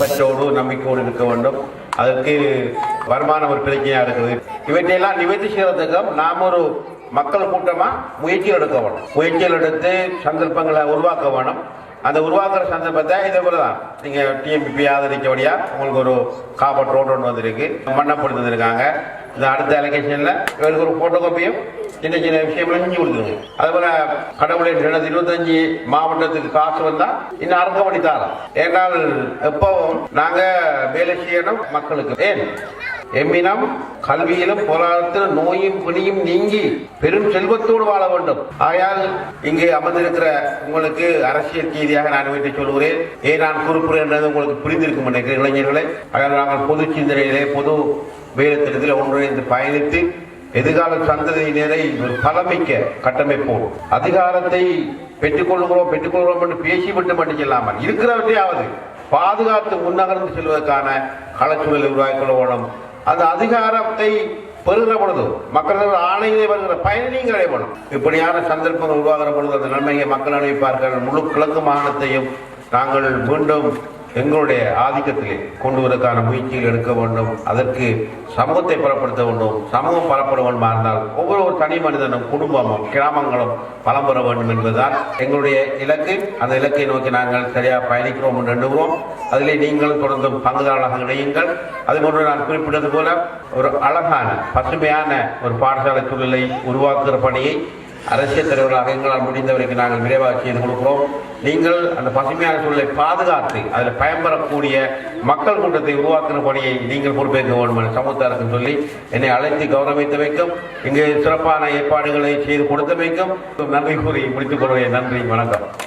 பற்றோடு நம்பிக்கையோடு இருக்க வேண்டும். அதற்கு வருமானம் ஒரு பிரச்சனையாக இருக்குது. இவற்றையெல்லாம் நிவர்த்தி செய்யறதுக்கும் நாம் ஒரு மக்கள் கூட்டமாக முயற்சிகள் எடுக்க வேணும் முயற்சிகள் எடுத்து சந்தர்ப்பங்களை உருவாக்க வேணும் அந்த உருவாக்குற சந்தர்ப்பத்தை இதே போல தான் நீங்க டிஎம்பிபி ஆதரிக்கபடியா உங்களுக்கு ஒரு காப்பர் ரோடு ஒன்று வந்திருக்கு. மண்ணப்படுத்தி வந்திருக்காங்க இந்த அடுத்த அலகேஷன்ல இவருக்கு ஒரு போட்டோ காப்பியும் சின்ன சின்ன விஷயங்களை செஞ்சு கொடுத்துருங்க. அதுபோல கடவுளை ரெண்டாயிரத்தி இருபத்தஞ்சு மாவட்டத்துக்கு காசு வந்தா இன்னும் அறுக்க பண்ணி தரோம் ஏனால் எப்பவும் நாங்க வேலை செய்யணும் மக்களுக்கு. ஏன்? எம்மினம் கல்வியிலும் பொருளாதாரத்திலும் நோயும் பிணியும் நீங்கி பெரும் செல்வத்தோடு வாழ வேண்டும். ஆகையால் இங்கே அமர்ந்திருக்கிற உங்களுக்கு அரசியல் ரீதியாக நான் வீட்டை சொல்கிறேன் ஏன் நான் குறிப்பிடுகின்றது உங்களுக்கு புரிந்திருக்கும் நினைக்கிறேன் இளைஞர்களை. ஆகையால் நாங்கள் பொது சிந்தனையிலே பொது வேலைத்திட்டத்தில் ஒன்றிணைந்து பயணித்து எதிர்கால சந்ததியினரை ஒரு பலமிக்க கட்டமைப்போம் அதிகாரத்தை பெற்றுக்கொள்கிறோம் பெற்றுக்கொள்கிறோம் என்று பேசிவிட்டு மட்டும் செல்லாமல் இருக்கிறவற்றையாவது பாதுகாத்து முன்னகர்ந்து செல்வதற்கான களச்சூழலை உருவாக்கிக் வேணும் அந்த அதிகாரத்தை பெறுகிற பொழுது மக்கள் ஆணையிலே வருகிற பயனையும் அடையப்படும். இப்படியான சந்தர்ப்பங்கள் உருவாகிற பொழுது அந்த நன்மையை மக்கள் அனுப்பிப்பார்கள் முழு கிழக்கு மாகாணத்தையும் நாங்கள் மீண்டும் எங்களுடைய ஆதிக்கத்திலே கொண்டு வரக்கான முயற்சிகள் எடுக்க வேண்டும். அதற்கு சமூகத்தை பலப்படுத்த வேண்டும். சமூகம் பலப்பட வேண்டுமா இருந்தால் ஒவ்வொரு தனி மனிதனும் குடும்பமும் கிராமங்களும் பலம் பெற வேண்டும் என்பதுதான் எங்களுடைய இலக்கு. அந்த இலக்கை நோக்கி நாங்கள் சரியாக பயணிக்கிறோம் என்று எண்ணுகிறோம். அதிலே நீங்களும் தொடர்ந்து பங்குதாரராக இணையுங்கள். அதுபோன்று நான் குறிப்பிட்டது போல ஒரு அழகான பசுமையான ஒரு பாடசாலை சூழலை உருவாக்குகிற பணியை அரசியல் தலைவர்களாக எங்களால் முடிந்தவரைக்கு நாங்கள் விரைவாக செய்து கொடுக்கிறோம். நீங்கள் அந்த பசுமையான சூழலை பாதுகாத்து அதில் பயன்பெறக்கூடிய மக்கள் கூட்டத்தை உருவாக்குற பணியை நீங்கள் பொறுப்பேற்க வேண்டும் என சமூகத்தாருக்கு சொல்லி என்னை அழைத்து கௌரவித்தமைக்கும் இங்கு சிறப்பான ஏற்பாடுகளை செய்து கொடுத்தமைக்கும் நன்றி கூறி முடித்துக் கொள்வதை நன்றி. வணக்கம்.